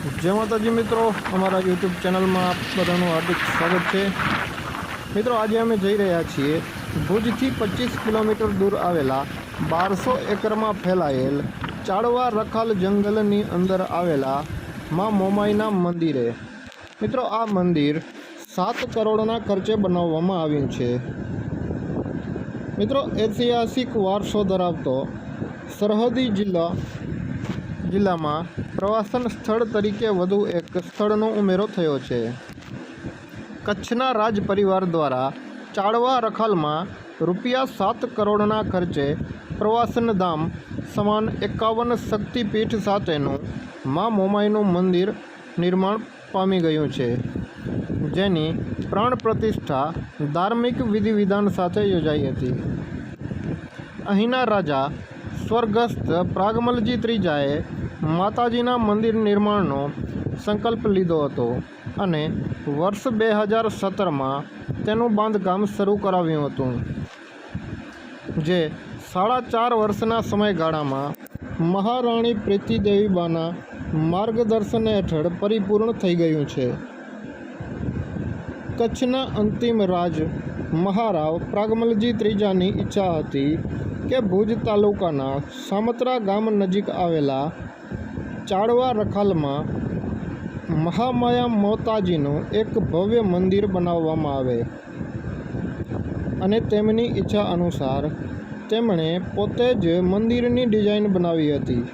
જય માતાજી મિત્રો, અમારા યુટ્યુબ ચેનલમાં આપ બધાનું હાર્દિક સ્વાગત છે. મિત્રો, આજે અમે જઈ રહ્યા છીએ ભુજથી પચીસ કિલોમીટર દૂર આવેલા બારસો એકરમાં ફેલાયેલ ચાળવા રખાલ જંગલની અંદર આવેલા મા મોમાઈના મંદિરે. મિત્રો, આ મંદિર સાત કરોડના ખર્ચે બનાવવામાં આવ્યું છે. મિત્રો, ઐતિહાસિક વારસો ધરાવતો સરહદી જિલ્લા જિલ્લામાં પ્રવાસન સ્થળ તરીકે વધુ એક સ્થળનો ઉમેરો થયો છે. કચ્છના રાજ પરિવાર દ્વારા ચાળવા રખાલમાં રૂપિયા સાત કરોડના ખર્ચે પ્રવાસન ધામ સમાન એકાવન શક્તિપીઠ સાથેનું મા મોમાઈનું મંદિર નિર્માણ પામી ગયું છે. જેની પ્રાણ પ્રતિષ્ઠા ધાર્મિક વિધિ વિધાન સાથે યોજાઈ હતી. અહીંના રાજા સ્વર્ગસ્થ પ્રાગમલજી ત્રીજાએ માતાજીના મંદિર નિર્માણનો સંકલ્પ લીધો હતો અને વર્ષ બે હજાર સત્તરમાં તેનું બાંધકામ શરૂ કરાવ્યું હતું, જે સાડા ચાર વર્ષના સમયગાળામાં મહારાણી પ્રીતિદેવીબાના માર્ગદર્શન હેઠળ પરિપૂર્ણ થઈ ગયું છે. કચ્છના અંતિમ રાજ મહારાવ પ્રાગમલજી ત્રીજાની ઈચ્છા હતી કે ભુજ તાલુકાના સામત્રા ગામ નજીક આવેલા ચાળવા રખાલમાં મહામાયા મોતાજીનું એક ભવ્ય મંદિર બનાવવામાં આવે અને તેમની ઈચ્છા અનુસાર તેમણે પોતે જ મંદિરની ડિઝાઇન બનાવી હતી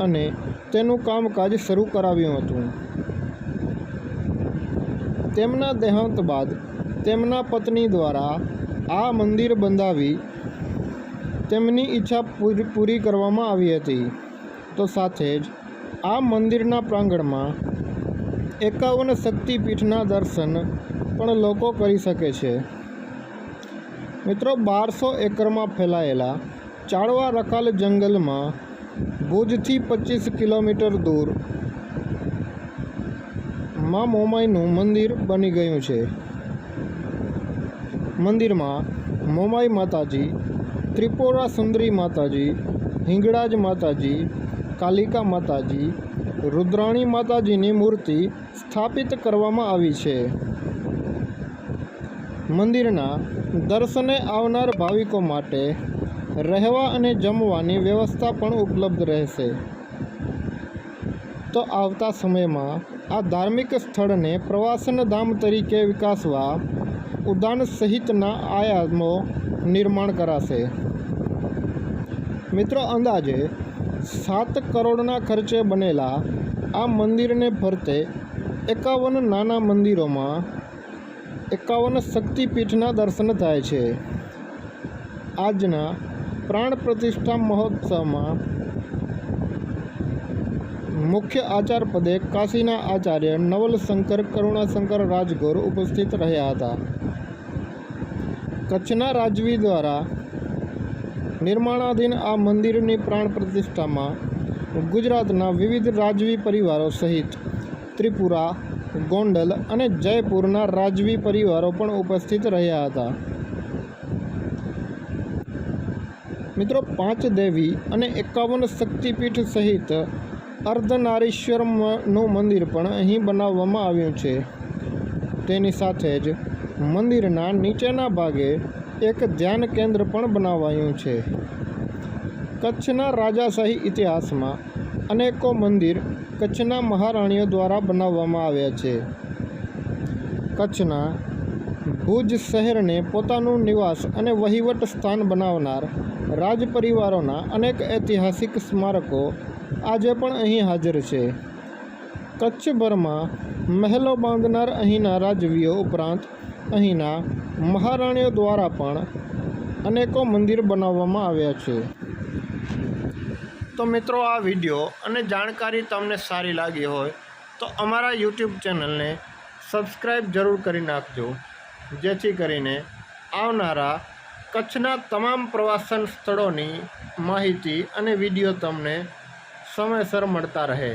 અને તેનું કામકાજ શરૂ કરાવ્યું હતું. તેમના દેહાંત બાદ તેમના પત્ની દ્વારા આ મંદિર બંધાવી તેમની ઈચ્છા પૂરી પૂરી કરવામાં આવી હતી. તો સાથે જ આ મંદિરના પ્રાંગણમાં એકાવન શક્તિપીઠના દર્શન પણ લોકો કરી શકે છે. મિત્રો, બારસો એકરમાં ફેલાયેલા ચાળવા રકાલ જંગલમાં ભુજથી પચીસ કિલોમીટર દૂર મા મોમાઈનું મંદિર બની ગયું છે. મંદિરમાં મોમાઈ માતાજી, ત્રિપુરા સુંદરી માતાજી, હિંગળાજ માતાજી કાલિકા માતાજી, રુદ્રાણી માતાજીની મૂર્તિ સ્થાપિત કરવામાં આવી છે. મંદિરના દર્શને આવનાર ભાવિકો માટે રહેવા અને જમવાની વ્યવસ્થા પણ ઉપલબ્ધ રહેશે. તો આવતા સમયમાં આ ધાર્મિક સ્થળને પ્રવાસન ધામ તરીકે વિકાસવા ઉદ્યાન સહિતના આયામો નિર્માણ કરાશે. મિત્રો, અંદાજે સાત કરોડના ખર્ચે બનેલા આ મંદિરને ફરતે એકાવન નાના મંદિરોમાં એકાવન શક્તિપીઠના દર્શન થાય છે. આજના પ્રાણ પ્રતિષ્ઠા મહોત્સવમાં મુખ્ય આચાર પદે કાશીના આચાર્ય નવલશંકર, કરુણાશંકર રાજગોર ઉપસ્થિત રહ્યા હતા. કચ્છના રાજવી દ્વારા નિર્માણાધીન આ મંદિરની પ્રાણ પ્રતિષ્ઠામાં ગુજરાતના વિવિધ રાજવી પરિવારો સહિત ત્રિપુરા, ગોંડલ અને જયપુરના રાજવી પરિવારો પણ ઉપસ્થિત રહ્યા હતા. મિત્રો, પાંચ દેવી અને એકાવન શક્તિપીઠ સહિત અર્ધનારીશ્વરનું મંદિર પણ અહીં બનાવવામાં આવ્યું છે. તેની સાથે જ મંદિરના નીચેના ભાગે એક ધ્યાન કેન્દ્ર પણ બનાવાયું છે. કચ્છના રાજાશાહી ઇતિહાસમાં અનેકો મંદિર કચ્છના મહારાણીઓ દ્વારા બનાવવામાં આવ્યા છે. કચ્છના ભુજ શહેરને પોતાનું નિવાસ અને વહીવટ સ્થાન બનાવનાર રાજ પરિવારોના અનેક ઐતિહાસિક સ્મારકો આજે પણ અહીં હાજર છે. કચ્છભરમાં મહેલો બાંધનાર અહીંના રાજવીઓ ઉપરાંત અહીંના મહારાણીઓ દ્વારા પણ અનેકો મંદિર બનાવવામાં આવ્યા છે. તો મિત્રો, આ વીડિયો અને જાણકારી તમને સારી લાગી હોય તો અમારા યુટ્યુબ ચેનલને સબસ્ક્રાઈબ જરૂર કરી નાખજો, જેથી કરીને આવનારા કચ્છના તમામ પ્રવાસન સ્થળોની માહિતી અને વીડિયો તમને સમયસર મળતા રહે.